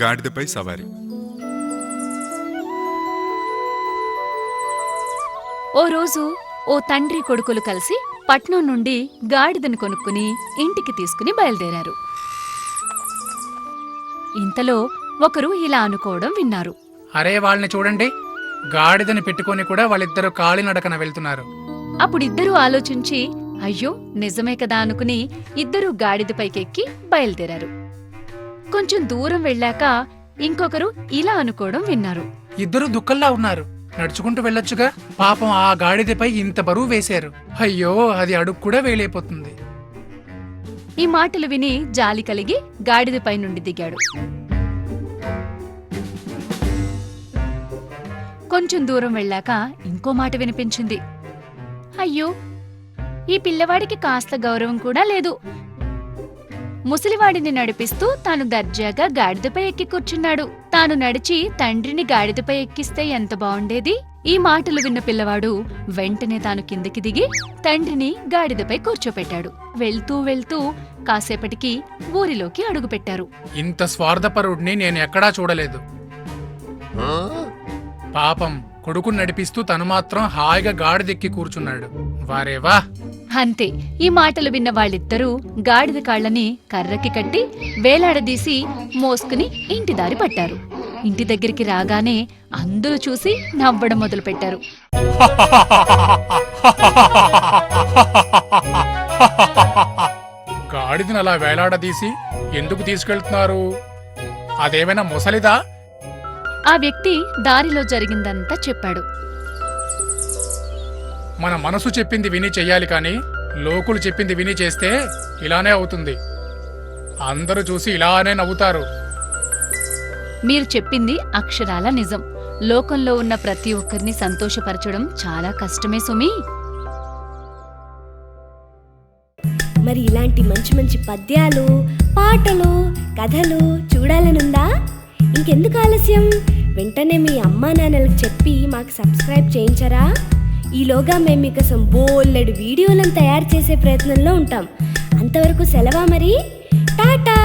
గాడిదపై సవారి. ఓ రోజు ఓ తండ్రి కొడుకులు కలిసి పట్నం నుండి గాడిదను కొనుక్కుని ఇంటికి తీసుకుని బయలుదేరారు. ఇంతలో ఒకరు ఇలా అనుకోవడం విన్నారు. అరే వాళ్ళని చూడండి గాడిదని పెట్టుకొని కూడా వాళ్ళిద్దరూ కాలినడకన వెళ్తున్నారు. అప్పుడిద్దరూ ఆలోచించి అయ్యో నిజమే కదా అనుకుని ఇద్దరూ గాడిదపైకెక్కి బయలుదేరారు. కొంచెం దూరం వెళ్ళాక ఇంకొకరు ఇలా అనుకోవడం విన్నారు. ఇద్దరు దుఃఖంలా ఉన్నారు. నడుచుకుంటూ వెళ్ళొచ్చుగా. పాపం ఆ గాడిదపై ఇంత బరువు వేశారు. అయ్యో అది అడుగు కూడా వేలైపోతుంది ఈ మాటలు విని జాలి కలిగి గాడిదపై నుండి దిగాడు. కొంచెం దూరం వెళ్ళాక ఇంకో మాట వినిపించింది. అయ్యో ఈ పిల్లవాడికి కాస్త గౌరవం కూడా లేదు. ముసలివాడిని నడిపిస్తూ తాను దర్జాగా గాడిదపై ఎక్కి కూర్చున్నాడు. తాను నడిచి తండ్రిని గాడిదపై ఎక్కిస్తే ఎంత బావుండేది? ఈ మాటలు విన్న పిల్లవాడు వెంటనే తాను కిందికి దిగి తండ్రిని గాడిదపై కూర్చోపెట్టాడు. వెళ్తూ వెళ్తూ కాసేపటికి ఊరిలోకి అడుగుపెట్టారు. ఇంత స్వార్థపరుడిని నేను ఎక్కడా చూడలేదు. పాపం కొడుకుని నడిపిస్తూ తను మాత్రం హాయిగా గాడిదెక్కి కూర్చున్నాడు. వారేవా అంతే ఈ మాటలు విన్న వాళ్ళిద్దరూ గాడిద కాళ్ళని కర్రకి కట్టి వేలాడదీసి మోసుకుని ఇంటి దారి పట్టారు. ఇంటి దగ్గరికి రాగానే అందరూ చూసి నవ్వడం మొదలుపెట్టారు. గాడిదని అలా వేలాడదీసి ఎందుకు తీసుకెళ్తున్నారు? అదేమైనా ముసలిదా? ఆ వ్యక్తి దారిలో జరిగిందంతా చెప్పాడు. మన మనసు చెప్పింది విని చెయ్యాలి కానీ లోకులు చెప్పింది విని చేస్తే ఇలానే అవుతుంది. అందరూ చూసి ఇలానే నవ్వుతారు. మీరు చెప్పింది అక్షరాల నిజం. లోకంలో ఉన్న ప్రతి ఒక్కరిని సంతోషపరచడం చాలా కష్టమే సుమి. మరి ఇలాంటి మంచి మంచి పద్యాలు పాటలు కథలు చూడాలనుందా? ఇంకెందుకు ఆలస్యం? వెంటనే మీ అమ్మా నాన్నలకు చెప్పి మాకు సబ్స్క్రైబ్ చేయించరా? ఈలోగా మేము మీకోసం బోల్లెడు వీడియోలను తయారు చేసే ప్రయత్నంలో ఉంటాం. అంతవరకు సెలవా మరి? టాటా!